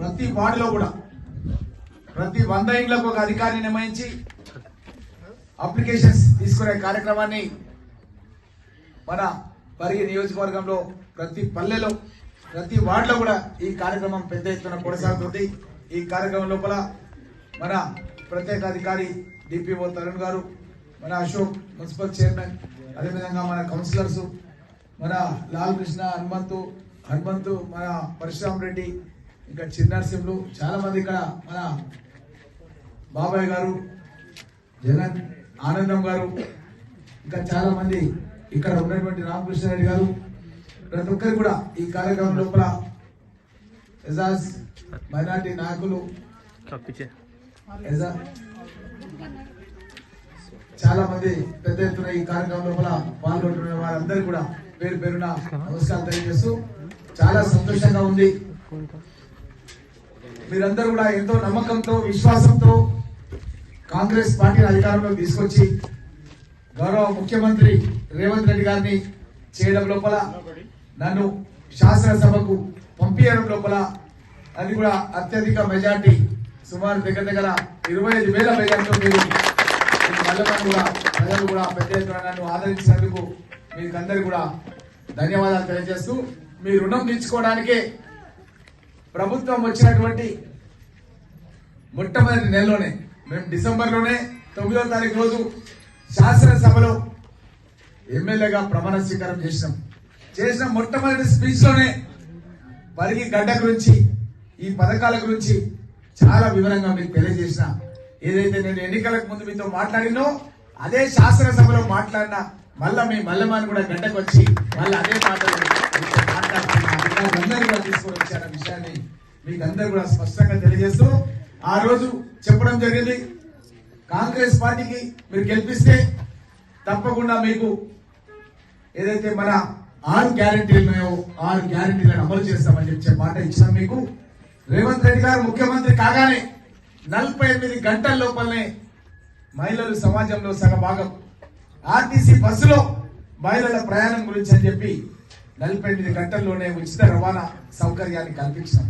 ప్రతి వార్డులో కూడా ప్రతి వంద ఇండ్లకు ఒక అధికారిని నియమించి అప్లికేషన్స్ తీసుకునే కార్యక్రమాన్ని మన పరిగి నియోజకవర్గంలో ప్రతి పల్లెలో ప్రతి వార్డులో కూడా ఈ కార్యక్రమం పెద్ద ఎత్తున కొనసాగుతుంది. ఈ కార్యక్రమం లోపల మన ప్రత్యేక అధికారి డిపిఓ తరుణ్ గారు మన అశోక్ మున్సిపల్ చైర్మన్ అదేవిధంగా మన కౌన్సిలర్స్ మన లాల్ కృష్ణ హనుమంతు హనుమంతు మన పరశురామ్ రెడ్డి ఇంకా చిన్నర్సింహులు చాలా మంది ఇక్కడ మన బాబాయ్ గారు జగన్ ఆనందం గారు ఇంకా చాలా మంది ఇక్కడ ఉన్నటువంటి రామకృష్ణారెడ్డి గారు ప్రతి ఒక్కరు కూడా ఈ కార్యక్రమం లోపల ఎజాజ్ మైనార్టీ నాయకులు చాలా మంది పెద్ద ఎత్తున ఈ కార్యక్రమం లోపల పాల్గొంటున్న వారందరూ కూడా పేరు పేరున నమస్కారం తెలియజేస్తూ చాలా సంతోషంగా ఉంది. మీరందరూ కూడా ఎంతో నమ్మకంతో విశ్వాసంతో కాంగ్రెస్ పార్టీని అధికారంలో తీసుకొచ్చి గౌరవ ముఖ్యమంత్రి రేవంత్ రెడ్డి గారిని చేయడం లోపల నన్ను శాసనసభకు పంపించడం లోపల అది కూడా అత్యధిక మెజార్టీ సుమారు దగ్గర దగ్గర ఇరవై ఐదు వేల మెజార్టీతో మీరు మల్లమని కూడా ప్రజలు కూడా పెద్ద ఎత్తున నన్ను ఆదరించినందుకు మీకు అందరికీ కూడా ధన్యవాదాలు తెలియజేస్తూ మీ రుణం తీర్చుకోవడానికే ప్రభుత్వం వచ్చినటువంటి మొట్టమొదటి నెలలోనే మేము డిసెంబర్లోనే తొమ్మిదో తారీఖు రోజు శాసనసభలో ఎమ్మెల్యేగా ప్రమాణ స్వీకారం చేసినాం. చేసిన మొట్టమొదటి స్పీచ్లోనే పరిగి గడ్డ గురించి ఈ పథకాల గురించి చాలా వివరంగా మీకు తెలియజేసిన. ఏదైతే నేను ఎన్నికలకు ముందు మీతో మాట్లాడినో అదే శాసనసభలో మాట్లాడిన మళ్ళా మీ మల్లమాని కూడా గడ్డకు వచ్చి మళ్ళీ అదే పాటలు మీతో కూడా తీసుకొని విషయాన్ని మీకు అందరూ కూడా స్పష్టంగా తెలియజేస్తూ ఆ రోజు చెప్పడం జరిగింది. కాంగ్రెస్ పార్టీకి మీరు గెలిపిస్తే తప్పకుండా మీకు ఏదైతే మన ఆరు గ్యారంటీలు ఉన్నాయో ఆరు గ్యారంటీలను అమలు చేస్తామని చెప్పే మాట ఇచ్చాం మీకు. రేవంత్ రెడ్డి గారు ముఖ్యమంత్రి కాగానే నలభై ఎనిమిది గంటల లోపలనే మహిళలు సమాజంలో సగభాగం. ఆర్టీసీ బస్సులో మహిళల ప్రయాణం గురించి అని చెప్పి నలభై ఎనిమిది గంటల్లోనే ఉచిత రవాణా సౌకర్యాన్ని కల్పించాం.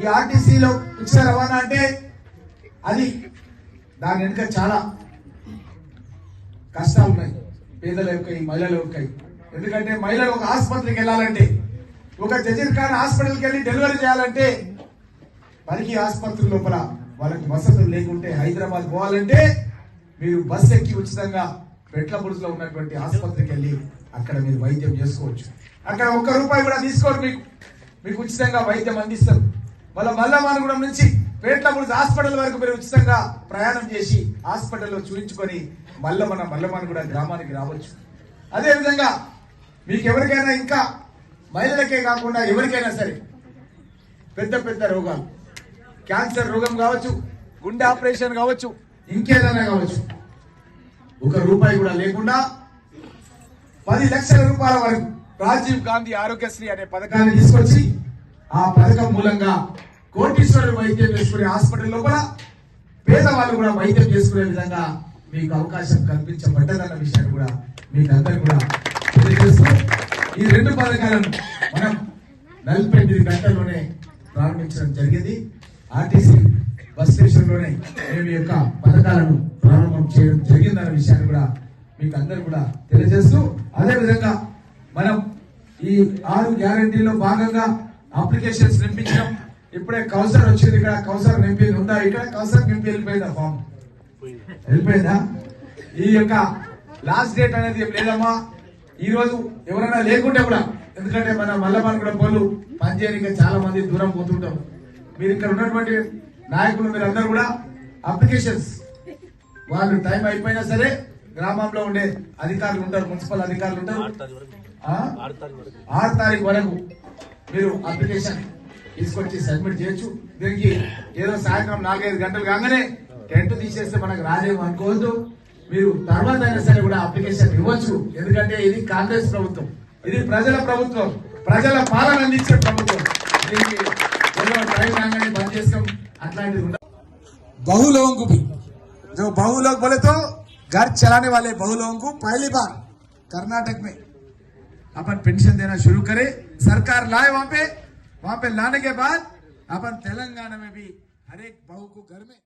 ఈ ఆర్టీసీలో ఉచిత రవాణా అంటే అది దాని వెనుక చాలా కష్టాలు ఉన్నాయి. పేదల యొక్క మహిళల యొక్క ఎందుకంటే మహిళలు ఒక ఆసుపత్రికి వెళ్ళాలంటే ఒక జజీర్ ఖాన్ హాస్పిటల్కి వెళ్ళి డెలివరీ చేయాలంటే పనికి ఆసుపత్రి లోపల వాళ్ళకి వసతులు లేకుంటే హైదరాబాద్ పోవాలంటే మీరు బస్సు ఎక్కి ఉచితంగా పెట్లపుడుసులో ఉన్నటువంటి ఆసుపత్రికి వెళ్ళి అక్కడ మీరు వైద్యం చేసుకోవచ్చు. అక్కడ ఒక్క రూపాయి కూడా తీసుకోరు మీకు. మీకు ఉచితంగా వైద్యం అందిస్తారు. మళ్ళీ మల్లమానగూడెం నుంచి పేట్లపుడుసు హాస్పిటల్ వరకు మీరు ఉచితంగా ప్రయాణం చేసి హాస్పిటల్లో చూపించుకొని మళ్ళీ మన మల్లమానగూడ గ్రామానికి రావచ్చు. అదేవిధంగా మీకు ఎవరికైనా ఇంకా మహిళలకే కాకుండా ఎవరికైనా సరే పెద్ద పెద్ద రోగాలు. క్యాన్సర్ రోగం కావచ్చు గుండె ఆపరేషన్ కావచ్చు ఇంకేదైనా కావచ్చు. ఒక రూపాయి కూడా లేకుండా పది లక్షల రూపాయల వరకు రాజీవ్ గాంధీ ఆరోగ్యశ్రీ అనే పథకాన్ని తీసుకొచ్చి ఆ పథకం మూలంగా కోటీశ్వరుడు వైద్యం చేసుకునే హాస్పిటల్ లోపల పేదవాళ్ళు కూడా వైద్యం చేసుకునే విధంగా మీకు అవకాశం కల్పించబడ్డదన్న విషయాన్ని కూడా మీకు అందరు కూడా తెలియజేస్తూ ఈ రెండు పథకాలను మనం నలభై ఎనిమిది గంటల్లోనే ప్రారంభించడం జరిగింది. ఆర్టీసీ బస్ స్టేషన్లోనే మేము యొక్క పథకాలను ప్రారంభం చేయడం జరిగిందన్న విషయాన్ని కూడా మీకు అందరు కూడా తెలియజేస్తూ అదేవిధంగా మనం ఈ ఆరు గ్యారంటీలో భాగంగా అప్లికేషన్స్ నింపించడం ఇప్పుడే కౌసర్ వచ్చింది ఇక్కడ. కౌసర్ నింపి ఉందా? ఇక్కడ కౌసర్ నింపి వెళ్ళిపోయిందా ఫామ్? వెళ్ళిపోయిందా? ఈ యొక్క లాస్ట్ డేట్ అనేది ఏం లేదమ్మా. ఈ రోజు ఎవరైనా లేకుంటే కూడా ఎందుకంటే మన మల్లమాన్ కూడా పనులు పనిచేయడానికి చాలా మంది దూరం పోతుంటాం మీరు ఇక్కడ ఉన్నటువంటి నాయకులు మీరు అందరు కూడా అప్లికేషన్స్ వాళ్ళు టైం అయిపోయినా సరే గ్రామంలో ఉండే అధికారులు ఉంటారు మున్సిపల్ అధికారులు ఉంటారు. ఆరు తారీఖు వరకు. మీరు అప్లికేషన్ తీసుకొచ్చి సబ్మిట్ చేయొచ్చు. దీనికి ఏదో సాయంత్రం నాలుగైదు గంటలు కాగానే టెంట్ తీసేస్తే మనకు రాలేము అనుకోవద్దు. మీరు తర్వాత అయినా సరే కూడా అప్లికేషన్ ఇవ్వచ్చు. ఎందుకంటే ఇది కాంగ్రెస్ ప్రభుత్వం. ఇది ప్రజల ప్రభుత్వం. ప్రజల పాలన అందించే ప్రభుత్వం. దీనికి ఏదో అట్లాంటిది ఉండదు బహులోంగుపి जो बहु लोग बोले तो घर चलाने वाले बहु लोगों को पहली बार कर्नाटक में अपन पेंशन देना शुरू करे। सरकार लाए वहाँ पे। वहाँ पे लाने के बाद अपन तेलंगाना में भी हर एक बहू को घर में